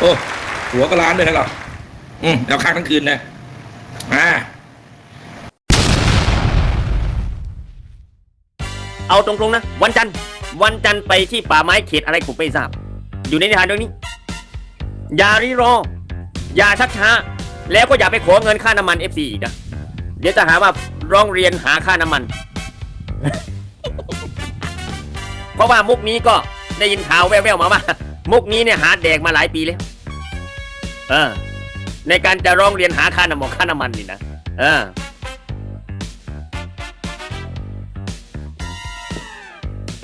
โอ้หัวก็ล้านด้วยนะเราอืมเดี๋ยวค้างทั้งคืนนะอ่าเอาตรงๆนะ วันจันทร์วันจันทร์ไปที่ป่าไม้เขตอะไรผมไม่ทราบ อยู่ในนิทานเรื่องนี้ อย่ารีรอ อย่าชักช้า แล้วก็อย่าไปขอเงินค่าน้ำมัน FC อีกนะ เดี๋ยวจะหาว่าร้องเรียนหาค่าน้ำมัน เพราะว่ามุกนี้ก็ได้ยินข่าวแว่วๆมาว่า มุกนี้เนี่ยหาแดกมาหลายปีแล้วเออ ในการจะร้องเรียนหาค่าน้ำมันค่าน้ำมันนี่นะเออ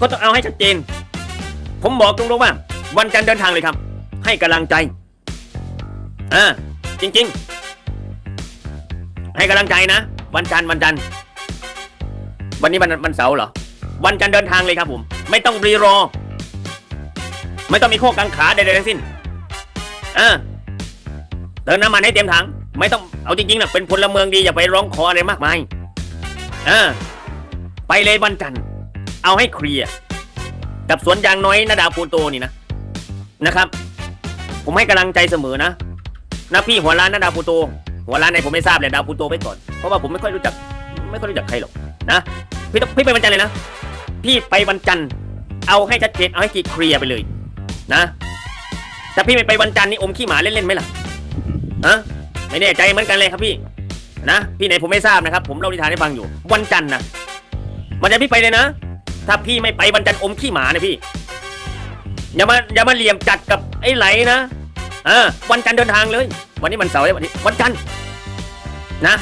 ก็ต้องเอาให้ชัดเจน ผมบอกตรงๆว่า วันจันทร์เดินทางเลยครับ ให้กำลังใจอ่าจริง ๆ ให้กำลังใจนะ วันจันทร์วันจันทร์วันนี้วันวันเสาร์เหรอ วันจันทร์เดินทางเลยครับผม ไม่ต้องรีรอ ไม่ต้องมีข้อกังขาใดๆทั้งสิ้นอ่าเติมน้ำมันให้เต็มถัง ไม่ต้องเอาจริงๆนะเป็นพลเมืองดีอย่าไปร้องขออะไรมากมายอ่าไปเลยวันจันทร์เอาให้เคลียร์กับสวนยางน้อยนาดาปูโตนี่นะนะครับ ผมให้กำลังใจเสมอนะนะพี่หัวร้านนาดาปูโต หัวร้านไหนผมไม่ทราบเลยดาวปูโตไปก่อนเพราะว่าผมไม่ค่อยรู้จัก ไม่ค่อยรู้จักใครหรอกนะพี่ต้องพี่ไปวันจันทร์เลยนะพี่ไปวันจันทร์เอาให้ชัดเจนเอาให้เคลียร์ไปเลย นะแต่พี่ไม่ไปวันจันทร์นี่อมขี้หมาเล่นๆไหมล่ะฮะไม่แน่ใจเหมือนกันเลยครับพี่ นะพี่ไหนผมไม่ทราบนะครับ ผมเล่านิทานให้ฟังอยู่ วันจันทร์นะวันจันทร์พี่ไปเลยนะ ถ้าพี่ไม่ไปวันจันทร์อมขี้หมาเนี่ยพี่อย่ามาอย่ามาเหลี่ยมจัดกับไอ้ไหลนะอ่าวันจันทร์เดินทางเลย วันนี้มันเสาร์วันนี้วันจันทร์นะ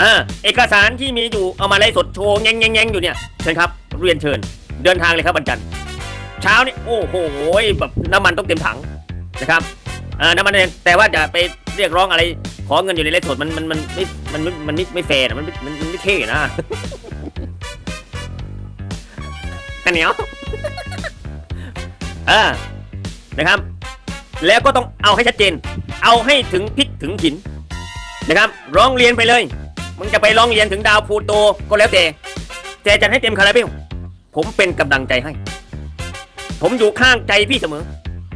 อ่าเอกสารที่มีอยู่เอามาไล่สดโชว์แงงแงงแงงอยู่เนี่ยเชิญครับ เรียนเชิญ เดินทางเลยครับวันจันทร์ เช้านี่โอ้โหแบบน้ำมันต้องเต็มถังนะครับอ่าน้ำมันเองแต่ว่าจะไปเรียกร้องอะไรขอเงินอยู่ในไล่สดมันมันมันไม่มันมันมันไม่ไม่แฟร์นะมันไม่มันมันไม่เท่นะกันเหนียวเออนะครับ แล้วก็ต้องเอาให้ชัดเจน เอาให้ถึงพิกถึงหินนะครับ ร้องเรียนไปเลยมึงจะไปร้องเรียนถึงดาวพูโตก็แล้วแต่แต่จะให้เต็มคาราเบลผมเป็นกำลังใจให้ ผมอยู่ข้างใจพี่เสมอ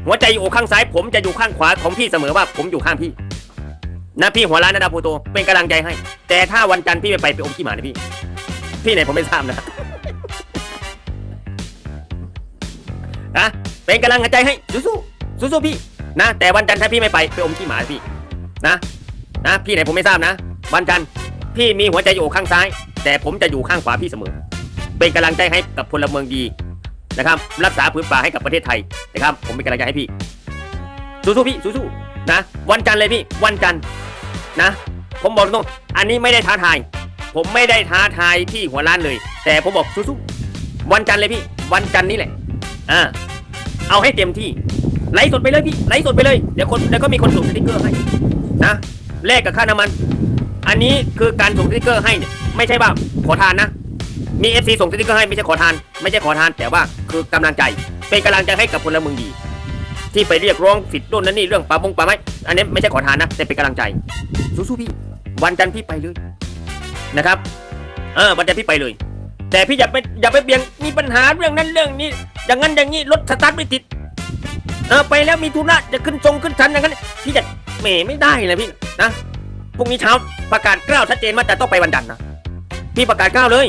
หัวใจอยู่ข้างซ้าย ผมจะอยู่ข้างขวาของพี่เสมอว่า ผมอยู่ข้างพี่นะพี่หัวร้านนะดาวพลูโตเป็นกำลังใจให้ แต่ถ้าวันจันทร์พี่ไม่ไปไปอมขี้หมานะพี่ พี่ไหนผมไม่ทราบนะนะเป็นกำลังใจให้สู้ๆสู้ๆพี่ นะ แต่วันจันทร์ถ้าพี่ไม่ไปไปอมขี้หมาพี่ นะนะพี่ไหนผมไม่ทราบนะ วันจันทร์พี่มีหัวใจอยู่ข้างซ้าย แต่ผมจะอยู่ข้างขวาพี่เสมอ เป็นกำลังใจให้กับพลเมืองดี นะครับ รักษาพื้นป่าให้กับประเทศไทยนะครับ ผมเป็นกำลังใจให้พี่ สู้ๆพี่ สู้ๆนะ วันจันทร์เลยพี่ วันจันทร์นะ ผมบอกตรงอันนี้ไม่ได้ท้าทาย ผมไม่ได้ท้าทายพี่หัวล้านเลย แต่ผมบอกสู้ๆวันจันทร์เลยพี่ วันจันทร์นี่แหละ อ่า เอาให้เต็มที่ ไลฟ์สดไปเลยพี่ ไลฟ์สดไปเลย เดี๋ยวคนเดี๋ยวก็มีคนส่งสติ๊กเกอร์ให้ นะ แลกกับค่าน้ำมัน อันนี้คือการส่งสติ๊กเกอร์ให้เนี่ย ไม่ใช่ว่าขอทานนะ มีเอฟซีส่งสติกเกอร์ให้ไม่ใช่ขอทาน ไม่ใช่ขอทาน แต่ว่าคือกำลังใจ เป็นกำลังใจให้กับพลเมืองดี ที่ไปเรียกร้องสิทธิ์โน่นนั่นนี่เรื่องป่ามงป่าไม้อันนี้ไม่ใช่ขอทานนะ แต่เป็นกำลังใจ สู้ๆพี่ วันจันทร์พี่ไปเลยนะครับ เออวันจันทร์พี่ไปเลย แต่พี่อย่าไปอย่าไปเบี่ยงมีปัญหาเรื่องนั้นเรื่องนี้ อย่างนั้นอย่างนี้รถสตาร์ทไม่ติดเออไปแล้วมีธุระจะขึ้นทรงขึ้นชั้นอย่างนั้นพี่จะเมไม่ได้เลยพี่นะพรุ่งนี้เช้าประกาศกล้าวชัดเจนว่าจะต้องไปวันจันทร์นะพี่ประกาศกล้าวเลย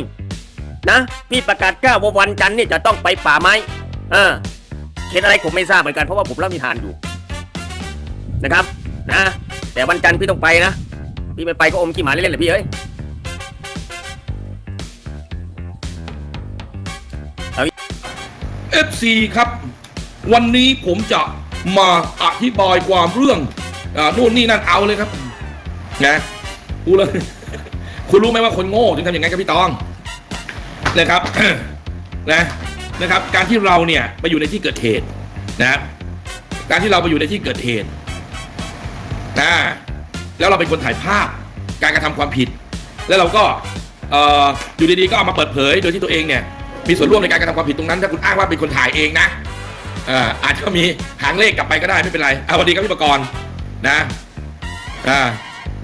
นะพี่ประกาศกล้าว่าวันจันทร์เนี่ยจะต้องไปป่าไม้เออเห็นอะไรผมไม่ทราบเหมือนกันเพราะว่าผมเล่านิทานอยู่นะครับ นะ แต่วันจันทร์พี่ต้องไปนะพี่ไม่ไปก็อมขี้หมาเล่นๆเลยพี่เอ้ยเอฟซีครับ วันนี้ผมจะมาอธิบายความเรื่องอ่านู่นนี่นั่นเอาเลยครับนะกูเลย คุณรู้ไหมว่าคนโง่ถึงทำอย่างนั้นกับพี่ตอง นะครับนะนะครับ การที่เราเนี่ยไปอยู่ในที่เกิดเหตุนะการที่เราไปอยู่ในที่เกิดเหตุนะแล้วเราเป็นคนถ่ายภาพการกระทำความผิด แล้วเราก็ออยู่ดีๆก็เอามาเปิดเผย โดยที่ตัวเองเนี่ยมีส่วนร่วมในการกระทำความผิดตรงนั้น ถ้าคุณอ้างว่าเป็นคนถ่ายเองนะอาจจะมีหางเลขกลับไปก็ได้ไม่เป็นไรเอาวัสดีครับพี่ประกรณ์นะ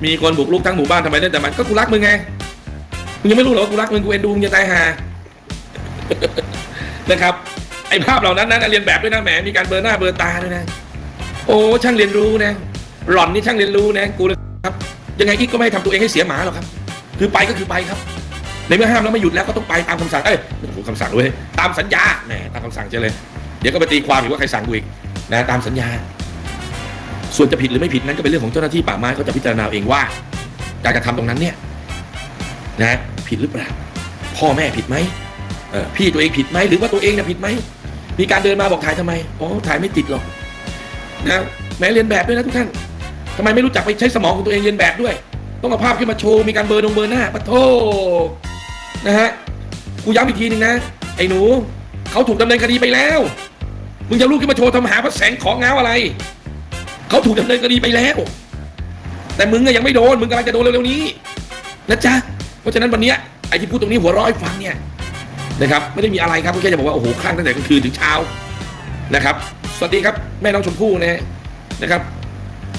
มีคนบุกรุกทั้งหมู่บ้านทำไมเล่นแต่มันก็กูรักมึงไง มึงยังไม่รู้เหรอกูรักมึงกูเอ็นดูมึงจะตายห่านะครับ ไอ้ภาพเหล่านั้นนะเรียนแบบด้วยนะแหมมีการเบอร์หน้าเบอร์ตาด้วยนะ โอ้ช่างเรียนรู้นะหล่อนนี่ช่างเรียนรู้นะกูเลยครับ ยังไงอีกก็ไม่ให้ทำตัวเองให้เสียหมาหรอกครับ คือไปก็คือไปครับในเมื่อห้ามแล้วไม่หยุดแล้วก็ต้องไปตามคำสั่งเอ้ยโอ้โหคำสั่งด้วยตามสัญญาแหมตามคำสั่งเจเลย เดี๋ยวก็ไปตีความอีกว่าใครสั่งกูอีกนะตามสัญญา ส่วนจะผิดหรือไม่ผิดนั้นก็เป็นเรื่องของเจ้าหน้าที่ป่าไม้เขาจะพิจารณาเองว่า การกระทำตรงนั้นเนี่ยนะ ผิดหรือเปล่า พ่อแม่ผิดไหมพี่ตัวเองผิดไหมหรือว่าตัวเองเนี่ยผิดไหมมีการเดินมาบอกถ่ายทำไมอ๋อถ่ายไม่ติดหรอกนะแม้เรียนแบบด้วยนะทุกท่านทำไมไม่รู้จักไปใช้สมองของตัวเองเรียนแบบด้วย ต้องเอาภาพขึ้นมาโชว์มีการเบอร์ลงเบอร์หน้าปะโทนะฮะกูย้ำอีกทีหนึ่งนะไอ้หนูเขาถูกดำเนินคดีไปแล้วมึงจะลุกขึ้นมาโชว์ทำหาพระแสงของเงาอะไรเขาถูกดำเนินคดีไปแล้ว แต่มึงยังไม่โดนมึงกำลังจะโดนเร็วๆนี้นะจ๊ะ เพราะฉะนั้นวันนี้ไอ้ที่พูดตรงนี้หัวร้อยฟังเนี่ยนะครับไม่ได้มีอะไรครับก็แค่จะบอกว่าโอ้โหคลั่งตั้งแต่กลางคืนถึงเช้านะครับ สวัสดีครับแม่น้องชมพู่นะนะครับ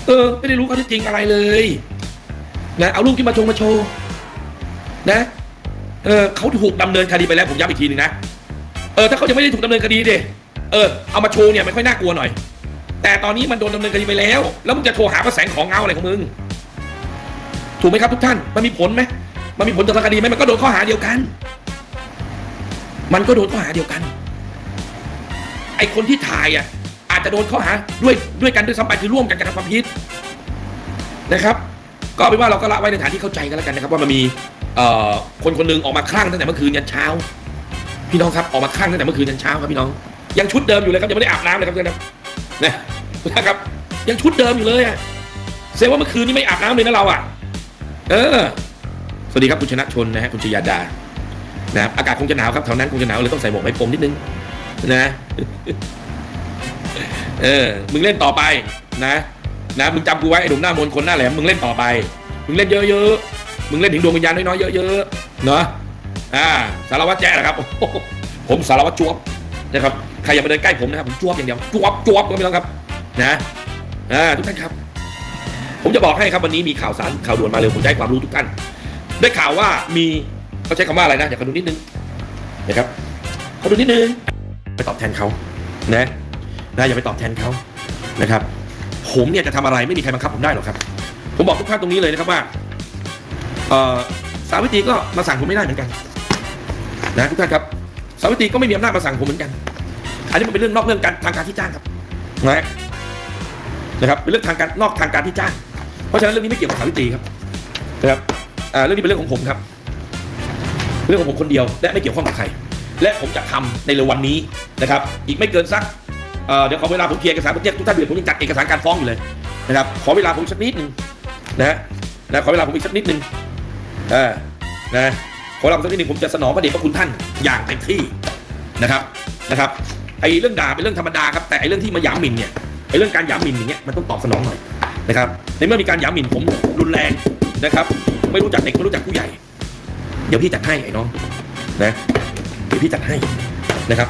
เออไม่ได้รู้ข้อเท็จจริงอะไรเลยนะเอารูปที่มาชงมาโชว์นะเออเขาถูกดำเนินคดีไปแล้วผมย้ำอีกทีหนึงนะเออถ้าเขายังไม่ได้ถูกดำเนินคดีเดเออเอามาโชว์เนี่ยไม่ค่อยน่ากลัวหน่อย แต่ตอนนี้มันโดนดำเนินคดีไปแล้ว แล้วมึงจะโทรหาพระแสงของเงาอะไรของมึงถูกไหมครับทุกท่านมันมีผลไหม มันมีผลต่อคดีไหมมันก็โดนข้อหาเดียวกัน มันก็โดนข้อหาเดียวกัน ไอคนที่ถ่ายอะ อาจจะโดนข้อหาด้วยด้วยกันด้วยซ้ำไปคือร่วมกันกระทำความผิดนะครับ ก็เป็นว่าเราก็ละไว้ในฐานที่เข้าใจกันแล้วกันนะครับ ว่ามันมีคนคนหนึงออกมาคลั่งตั้งแต่เมื่อคืนยันเช้า พี่น้องครับออกมาคลั่งตั้งแต่เมื่อคืนยันเช้าครับพี่น้อง ยังชุดเดิมอยู่เลยครับยังไม่ได้อาบน้ำเลยครับเพื่อนครับนะนะครับ ยังชุดเดิมอยู่เลยอะเซว่าเมื่อคืนนี้ไม่อาบน้ำเลยนะเราอะ เออ สวัสดีครับคุณชนะชนนะฮะคุณชยาดานะครับอากาศคงจะหนาวครับแถวนั้นคงจะหนาวเลยต้องใส่หมวกไหมพรมนิดนึงนะเออมึงเล่นต่อไปนะนะมึงจำกูไว้ไอ้หนุ่มหน้ามนคนหน้าแหลมมึงเล่นต่อไป มึงเล่นเยอะๆมึงเล่นถึงดวงวิญญาณน้อยๆเยอะๆเนาะอ่าสารวัตรแจ๊นะครับผมสารวัตรจวบนะครับใครอย่ามาเดินใกล้ผมนะครับผมจวบอย่างเดียวจวบจวบก็ไม่ต้องครับ นะอ่าทุกท่านครับ ผมจะบอกให้ครับวันนี้มีข่าวสารข่าวด่วนมาเร็วผมจะให้ความรู้ทุกท่าน ได้ข่าวว่ามีเขาใช้คำว่าอะไรนะเดี๋ยวขอดูนิดนึงนะครับขอดูนิดนึง ไปตอบแทนเขานะนะอย่าไปตอบแทนเขานะครับ ผมเนี่ยจะทำอะไรไม่มีใครบังคับผมได้หรอกครับ ผมบอกทุกท่านตรงนี้เลยนะครับว่าสาวิตรีก็มาสั่งผมไม่ได้เหมือนกันนะทุกท่านครับ สาวิตรีก็ไม่มีอำนาจมาสั่งผมเหมือนกัน อันนี้มันเป็นเรื่องนอกเรื่องการทางการที่จ้างครับนะนะครับเป็นเรื่องทางการนอกทางการที่จ้าง เพราะฉะนั้นเรื่องนี้ไม่เกี่ยวกับสาวิตรีครับนะครับ อ่าเรื่องนี้เป็นเรื่องของผมครับ เรื่องของผมคนเดียว และไม่เกี่ยวข้องกับใคร และผมจะทำในเร็ววันนี้นะครับ อีกไม่เกินสักเเดี๋ยวขอเวลาผมเคลียร์เอกสารผมแจ้ทุกท่านเดี๋ยวผมยังจัดเอกสารการฟ้องอยู่เลยนะครับ ขอเวลาผมสักนิดหนึ่งนะฮะนะขอเวลาผมอีกสักนิดหนึ่งเออนะขอเวลาผมสักนิดหนึ่งผมจะสนองพระเดชพระคุณท่านอย่างเต็มที่นะครับนะครับไอ้เรื่องด่าเป็นเรื่องธรรมดาครับแต่ไอ้เรื่องที่มาหยามหมิ่นเนี่ยไอ้เรื่องการหยามหมิ่นอย่างเงี้ยมันต้องตอบสนองหน่อยนะครับในเมื่อมีการหยามหมิ่นผมรุนแรงนะครับ ไม่รู้จักเด็กไม่รู้จักผู้ใหญ่ เดี๋ยวพี่จัดให้ไอ้น้องนะเดี๋ยวพี่จัดให้นะครับ